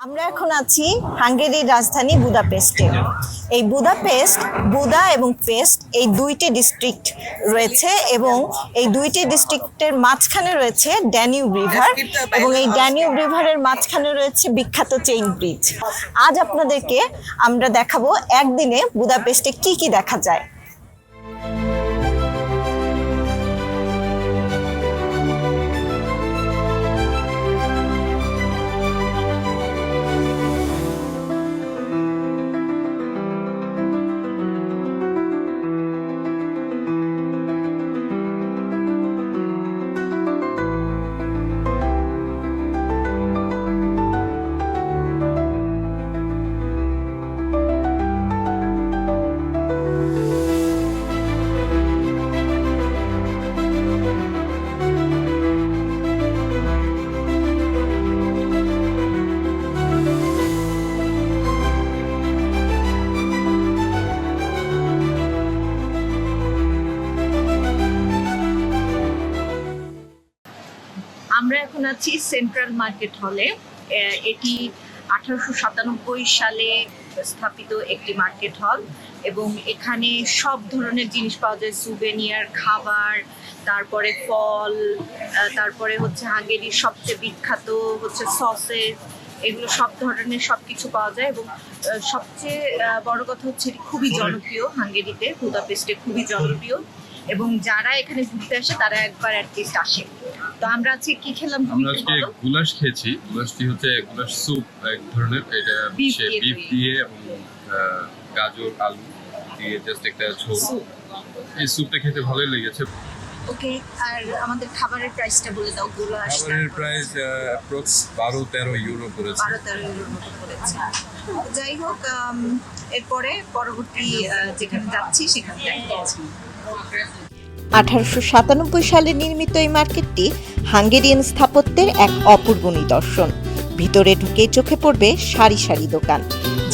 আমরা এখন আছি হাঙ্গেরির রাজধানী বুদাপেস্টে। এই বুদাপেস্ট, বুদা এবং পেস্ট এই দুইটি ডিস্ট্রিক্ট রয়েছে এবং এই দুইটি ডিস্ট্রিক্টের মাঝখানে রয়েছে ড্যানিউব রিভার এবং এই ড্যানিউব রিভারের মাঝখানে রয়েছে বিখ্যাত চেইন ব্রিজ আজ আপনাদেরকে আমরা দেখাবো একদিনে বুদাপেস্টে কি কি দেখা যায়। এখন আছি সেন্ট্রাল মার্কেট হলে এটি আঠারোশো সাতানব্বই সালে স্থাপিত একটি মার্কেট হল এবং এখানে সব ধরনের জিনিস পাওয়া যায়। সুভেনিয়ার খাবার তারপরে ফল তারপরে হচ্ছে হাঙ্গেরির সবচেয়ে বিখ্যাত হচ্ছে সসেস এগুলো সব ধরনের সব কিছু পাওয়া যায় এবং সবচেয়ে বড় কথা হচ্ছে এটি খুবই জনপ্রিয় হাঙ্গেরিতে বুদাপেস্টে খুবই জনপ্রিয় এবং যারা এখানে ঘুরতে আসে তারা একবার অ্যাটলিস্ট আসে। তো আমরা আজকে কি খেলাম আমরা আজকে গুলাশ খেয়েছি। গুলাশটি হচ্ছে গুলাশ স্যুপ এক ধরনের এটা হচ্ছে দিয়ে বিফ দিয়ে এবং গাজর আলু দিয়ে জাস্ট একটা ঝোল। এই স্যুপটা খেতে ভালোই লেগেছে। ওকে আর আমাদের খাবারের প্রাইসটা বলে দাও গুলো খাবারের প্রাইস অ্যাপ্রক্স বারো তেরো ইউরো করেছে। বারো তেরো ইউরোর মতো যাই হোক এরপরে পরবর্তী যেখানে যাচ্ছি সেখানে আঠারোশো সাতানব্বই সালে নির্মিত এই মার্কেটটি হাঙ্গেরিয়ান স্থাপত্যের এক অপূর্ব নিদর্শন। ভিতরে ঢুকে চোখে পড়বে সারি সারি দোকান,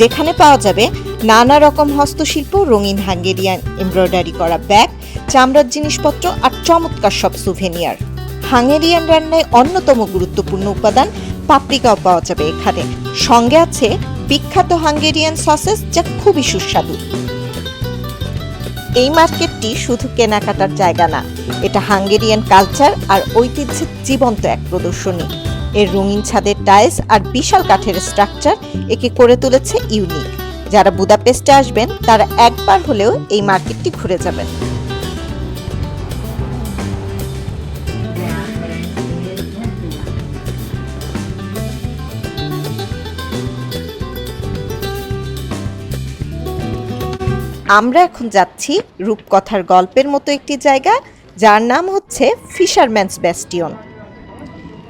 যেখানে পাওয়া যাবে নানা রকম হস্তশিল্প রঙিন হাঙ্গেরিয়ান এমব্রয়ডারি করা ব্যাগ, চামড়ার জিনিসপত্র আর চমৎকার সব সুভেনিয়ার হাঙ্গেরিয়ান রান্নায় অন্যতম গুরুত্বপূর্ণ উপাদান পাপরিকাও পাওয়া যাবে এখানে। সঙ্গে আছে বিখ্যাত হাঙ্গেরিয়ান সসেস যা খুবই সুস্বাদু। এই মার্কেটটি শুধু কেনাকাটার জায়গা না, এটা হাঙ্গেরিয়ান কালচার আর ঐতিহ্যের জীবন্ত এক প্রদর্শনী। এর রঙিন ছাদের টাইলস আর বিশাল কাঠের স্ট্রাকচার একে করে তুলেছে ইউনিক। যারা বুদাপেস্টে আসবেন, তারা একবার হলেও এই মার্কেটটি ঘুরে যাবেন। আমরা এখন যাচ্ছি রূপকথার গল্পের মতো একটি জায়গা, যার নাম হচ্ছে ফিশারম্যানস ব্যাস্টিয়ন।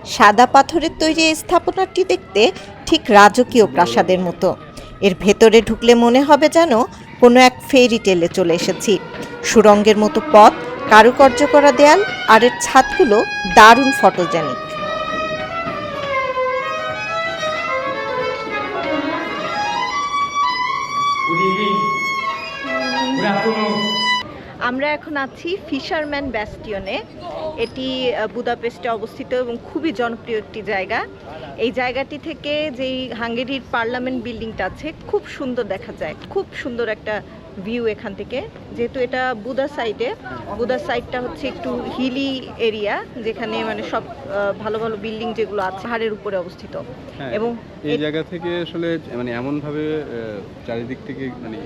সাদা পাথরের তৈরি এই স্থাপনাটি দেখতে ঠিক রাজকীয় প্রাসাদের মতো। এর ভেতরে ঢুকলে মনে হবে যেন কোনো এক ফেরি টেলে চলে এসেছি। সুরঙ্গের মতো পথ, কারুকার্য করা দেয়াল, আর এর ছাদগুলো দারুণ ফটোজেনিক। আমরা এখন আছি ফিশারম্যান ব্যাস্টিয়নে এটি বুদাপেস্টে অবস্থিত এবং খুবই জনপ্রিয় একটি জায়গা। এই জায়গাটি থেকে যেই হাঙ্গেরির পার্লামেন্ট বিল্ডিংটা আছে খুব সুন্দর দেখা যায়। খুব সুন্দর একটা ভিউ এখান থেকে। যেহেতু এটা বুদা সাইডে বুদা সাইডটা হচ্ছে একটু হিলি এরিয়া যেখানে মানে সব ভালো ভালো বিল্ডিং যেগুলো আছে পাহাড়ের উপরে অবস্থিত। হ্যাঁ, এবং এই জায়গা থেকে আসলে মানে এমনভাবে চারিদিক থেকে মানে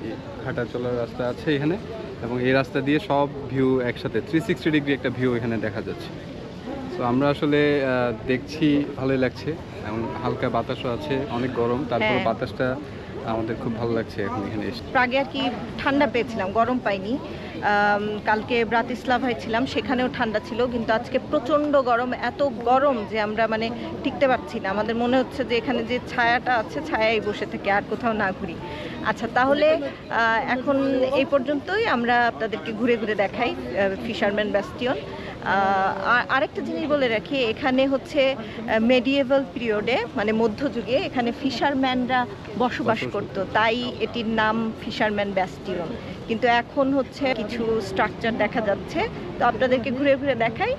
হাঁটা চলার রাস্তা আছে এখানে। এবং এই রাস্তা দিয়ে সব ভিউ একসাথে থ্রি সিক্সটি ডিগ্রি একটা ভিউ এখানে দেখা যাচ্ছে। তো আমরা আসলে দেখছি ভালোই লাগছে। এবং হালকা বাতাসও আছে অনেক গরম। তারপর হ্যাঁ। বাতাসটা আমাদের খুব ভালো লাগছে এখন এখানে এসে। প্রাগে আর কি ঠান্ডা পেয়েছিলাম, গরম পাইনি। কালকে ব্রাতিস্লাভায় ছিলাম সেখানেও ঠান্ডা ছিল, কিন্তু আজকে প্রচণ্ড গরম, এত গরম যে আমরা মানে টিকতে পারছি না। আমাদের মনে হচ্ছে যে এখানে যে ছায়াটা আছে, ছায়ায় বসে থেকে, আর কোথাও না ঘুরি। আচ্ছা তাহলে এখন এই পর্যন্তই, আমরা আপনাদেরকে ঘুরে ঘুরে দেখাই ফিশারম্যান ব্যাস্টিয়ন আরেকটা জিনিস বলে রাখি এখানে হচ্ছে মেডিয়েভাল পিরিয়ডে মানে মধ্যযুগে এখানে ফিশারম্যানরা বসবাস করত। তাই এটির নাম ফিশারম্যান ব্যাস্টিয়ন কিন্তু এখন হচ্ছে কিছু স্ট্রাকচার দেখা যাচ্ছে। তো আপনাদেরকে ঘুরে ঘুরে দেখাই।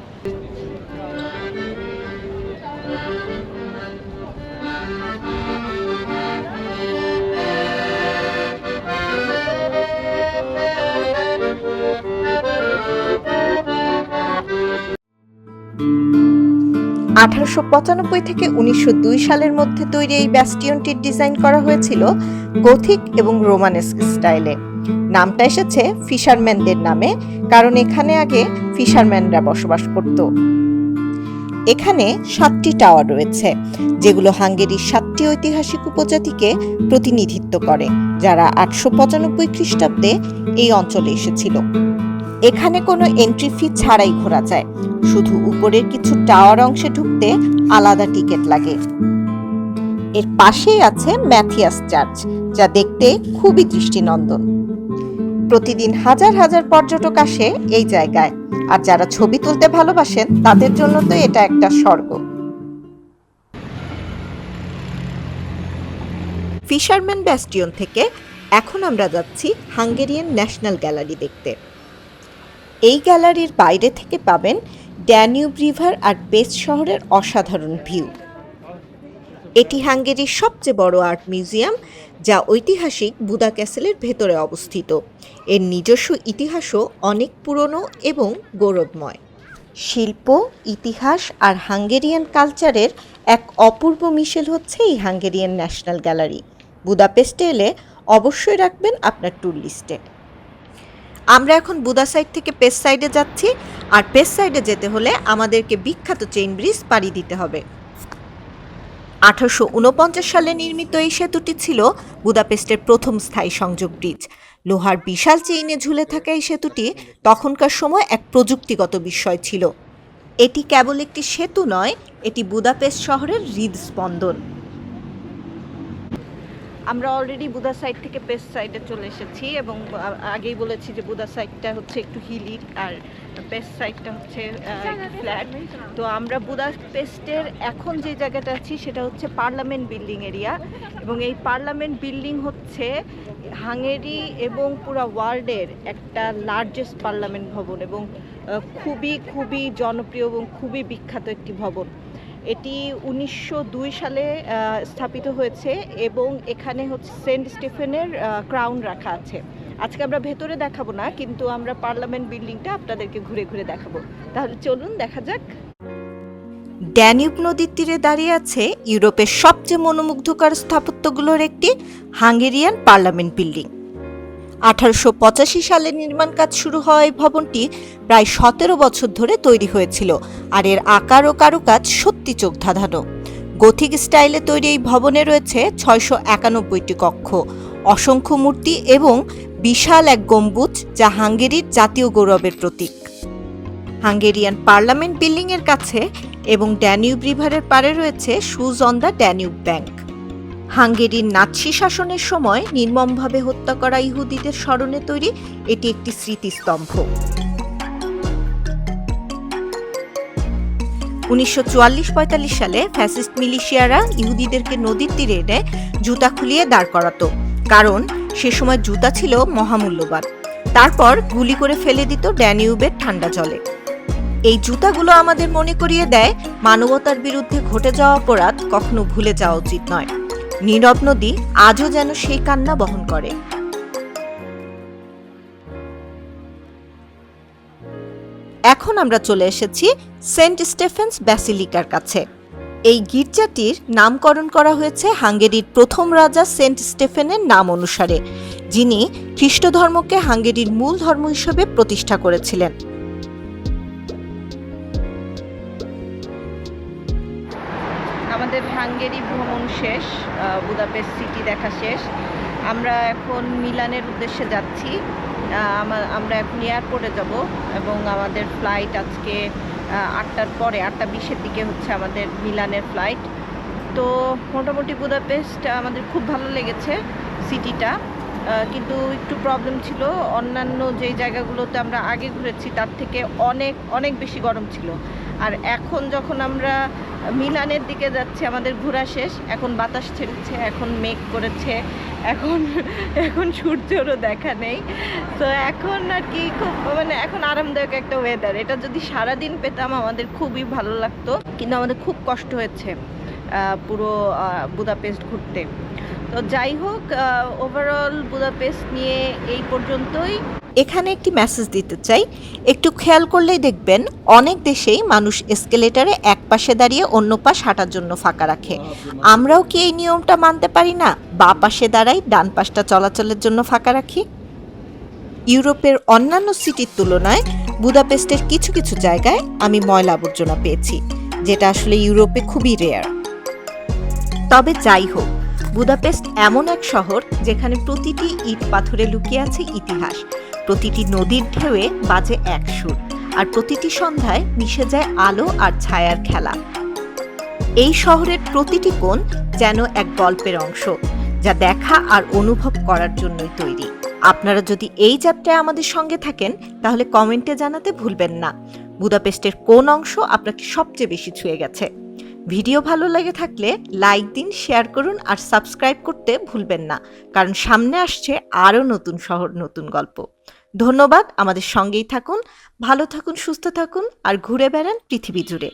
আঠারোশো পঁচানব্বই থেকে উনিশশো দুই সালের মধ্যে তৈরি এই ব্যাস্টিয়নটির ডিজাইন করা হয়েছিল গথিক এবং রোমানেস্ক স্টাইলে নামটা এসেছে ফিশারম্যানদের নামে, কারণ এখানে আগে ফিশারম্যানরা বসবাস করত। এখানে সাতটি টাওয়ার রয়েছে, যেগুলো হাঙ্গেরির সাতটি ঐতিহাসিক উপজাতিকে প্রতিনিধিত্ব করে, যারা আটশো পঁচানব্বই খ্রিস্টাব্দে এই অঞ্চলে এসেছিল। এখানে কোনো এন্ট্রি ফি ছাড়াই ঘোরা যায়। শুধু উপরের কিছু টাওয়ার অংশে ঢুকতে আলাদা টিকিট লাগে। এর পাশেই আছে ম্যাথিয়াস চার্চ যা দেখতে খুবই দৃষ্টিনন্দন। প্রতিদিন হাজার হাজার পর্যটক আসে এই জায়গায়। আর যারা ছবি তুলতে ভালোবাসেন, তাদের জন্য তো এটা একটা স্বর্গ। ফিশারম্যান ব্যাস্টিয়ন থেকে এখন আমরা যাচ্ছি হাঙ্গেরিয়ান ন্যাশনাল গ্যালারি দেখতে। এই গ্যালারির বাইরে থেকে পাবেন ড্যানিউব রিভার আর পেস্ট শহরের অসাধারণ ভিউ। এটি হাঙ্গেরির সবচেয়ে বড় আর্ট মিউজিয়াম, যা ঐতিহাসিক বুদা ক্যাসেলের ভেতরে অবস্থিত। এর নিজস্ব ইতিহাসও অনেক পুরনো এবং গৌরবময়। শিল্প, ইতিহাস আর হাঙ্গেরিয়ান কালচারের এক অপূর্ব মিশেল হচ্ছে এই হাঙ্গেরিয়ান ন্যাশনাল গ্যালারি। বুদাপেস্টে এলে অবশ্যই রাখবেন আপনার ট্যুর লিস্টে। আমরা এখন বুদা সাইড থেকে পেস সাইডে যাচ্ছি, আর পেস সাইডে যেতে হলে আমাদেরকে বিখ্যাত চেইন ব্রিজ পাড়ি দিতে হবে। আঠারোশো উনপঞ্চাশ সালে নির্মিত এই সেতুটি ছিল বুদাপেস্টের প্রথম স্থায়ী সংযোগ ব্রিজ। লোহার বিশাল চেইনে ঝুলে থাকা এই সেতুটি তখনকার সময় এক প্রযুক্তিগত বিষয় ছিল। এটি কেবল একটি সেতু নয়, এটি বুদাপেস্ট শহরের হৃদস্পন্দন। আমরা অলরেডি বুদা সাইড থেকে পেস্ট সাইডে চলে এসেছি এবং আগেই বলেছি যে বুদা সাইডটা হচ্ছে একটু হিলি আর পেস্ট সাইডটা হচ্ছে ফ্ল্যাট তো আমরা বুদা পেস্টের এখন যে জায়গাটা আছি সেটা হচ্ছে পার্লামেন্ট বিল্ডিং এরিয়া এবং এই পার্লামেন্ট বিল্ডিং হচ্ছে হাঙ্গেরি এবং পুরো ওয়ার্ল্ডের একটা লার্জেস্ট পার্লামেন্ট ভবন এবং খুবই খুবই জনপ্রিয় এবং খুবই বিখ্যাত একটি ভবন। এটি উনিশশো দুই সালে স্থাপিত হয়েছে এবং এখানে হচ্ছে সেন্ট স্টিফেনের ক্রাউন রাখা আছে। আজকে আমরা ভেতরে দেখাবো না, কিন্তু আমরা পার্লামেন্ট বিল্ডিংটা আপনাদেরকে ঘুরে ঘুরে দেখাবো। তাহলে চলুন, দেখা যাক। ড্যানিউব নদীর তীরে দাঁড়িয়ে আছে ইউরোপের সবচেয়ে মনোমুগ্ধকর স্থাপত্যগুলোর একটি হাঙ্গেরিয়ান পার্লামেন্ট বিল্ডিং। আঠারোশো পঁচাশি সালে নির্মাণ কাজ শুরু হওয়া এই ভবনটি প্রায় সতেরো বছর ধরে তৈরি হয়েছিল আর এর আকার ও কারুকাজ সত্যি চোখ ধাঁধানো গথিক স্টাইলে তৈরি এই ভবনে রয়েছে ছয়শো একানব্বইটি কক্ষ, অসংখ্য মূর্তি এবং বিশাল এক গম্বুজ যা হাঙ্গেরির জাতীয় গৌরবের প্রতীক। হাঙ্গেরিয়ান পার্লামেন্ট বিল্ডিং এর কাছে এবং ড্যানিউব রিভারের পারে রয়েছে shoes on the Danube bank. হাঙ্গেরির Nazi শাসনের সময় নির্মমভাবে হত্যা করা ইহুদিদের স্মরণে তৈরি এটি একটি স্মৃতিস্তম্ভ। উনিশশো চুয়াল্লিশ পঁয়তাল্লিশ সালে ফ্যাসিস্ট মিলিশিয়ারা ইহুদিদেরকে নদীর তীরে এনে জুতা খুলিয়ে দাঁড় করাতো, কারণ সে সময় জুতা ছিল মহামূল্যবান। তারপর গুলি করে ফেলে দিত ড্যানিউবের ঠান্ডা জলে। এই জুতাগুলো আমাদের মনে করিয়ে দেয় মানবতার বিরুদ্ধে ঘটে যাওয়া অপরাধ কখনো ভুলে যাওয়া উচিত নয়। নীরব নদী আজও যেন সেই কান্না বহন করে। এখন আমরা চলে এসেছি সেন্ট স্টেফেন্স ব্যাসিলিকার কাছে। এই গির্জাটির নামকরণ করা হয়েছে হাঙ্গেরির প্রথম রাজা সেন্ট স্টেফেনের নাম অনুসারে, যিনি খ্রিস্ট ধর্মকে হাঙ্গেরির মূল ধর্ম হিসেবে প্রতিষ্ঠা করেছিলেন। আমাদের হাঙ্গেরি ভ্রমণ শেষ বুদাপেস্ট সিটি দেখা শেষ। আমরা এখন মিলানের উদ্দেশ্যে যাচ্ছি। আমরা এখন এয়ারপোর্টে যাব এবং আমাদের ফ্লাইট আজকে আটটার পরে, আটটা বিশের দিকে হচ্ছে আমাদের মিলানের ফ্লাইট। তো মোটামুটি বুদাপেস্ট আমাদের খুব ভালো লেগেছে সিটিটা। কিন্তু একটু প্রবলেম ছিল। অন্যান্য যেই জায়গাগুলোতে আমরা আগে ঘুরেছি, তার থেকে অনেক অনেক বেশি গরম ছিল। আর এখন যখন আমরা মিলানের দিকে যাচ্ছি, আমাদের ঘোরা শেষ, এখন বাতাস ছেড়েছে, এখন মেঘ করেছে, এখন এখন সূর্যেরও দেখা নেই। তো এখন আর কি খুব মানে এখন আরামদায়ক একটা ওয়েদার এটা যদি সারাদিন পেতাম, আমাদের খুবই ভালো লাগতো। কিন্তু আমাদের খুব কষ্ট হয়েছে পুরো বুদাপেস্ট ঘুরতে। তো যাই হোক ওভারঅল বুদাপেস্ট নিয়ে এই পর্যন্তই। এখানে একটি মেসেজ দিতে চাই। একটু খেয়াল করলেই দেখবেন, অনেক দেশেই মানুষ এসকেলেটারে এক পাশে দাঁড়িয়ে অন্য পাশ হাঁটার জন্য ফাঁকা রাখে। আমরাও কি এই নিয়মটা মানতে পারি না? বা পাশে দাঁড়াই ডান পাশটা চলাচলের জন্য ফাঁকা রাখি? ইউরোপের অন্যান্য সিটির তুলনায় বুদাপেস্টের কিছু কিছু জায়গায় আমি ময়লা আবর্জনা পেয়েছি, যেটা আসলে ইউরোপে খুবই রেয়ার তবে যাই হোক, বুদাপেস্ট এমন এক শহর যেখানে প্রতিটি ইট পাথরে লুকিয়ে আছে ইতিহাস। প্রতিটি নদীর ঢেউয়ে বাজে এক সুর, আর প্রতিটি সন্ধ্যায় মিশে যায় আলো আর ছায়ার খেলা। এই শহরের প্রতিটি কোণ যেন এক গল্পের অংশ, যা দেখা আর অনুভব করার জন্যই তৈরি। আপনারা যদি এই যাত্রায় আমাদের সঙ্গে থাকেন, তাহলে কমেন্টে জানাতে ভুলবেন না। বুদাপেস্টের কোন অংশ আপনাকে সবচেয়ে বেশি ছুঁয়ে গেছে। ভিডিও ভালো লেগে থাকলে লাইক দিন, শেয়ার করুন আর সাবস্ক্রাইব করতে ভুলবেন না, কারণ সামনে আসছে আরও নতুন শহর, নতুন গল্প। ধন্যবাদ আমাদের সঙ্গেই থাকুন ভালো থাকুন সুস্থ থাকুন আর ঘুরে বেড়ান পৃথিবী জুড়ে।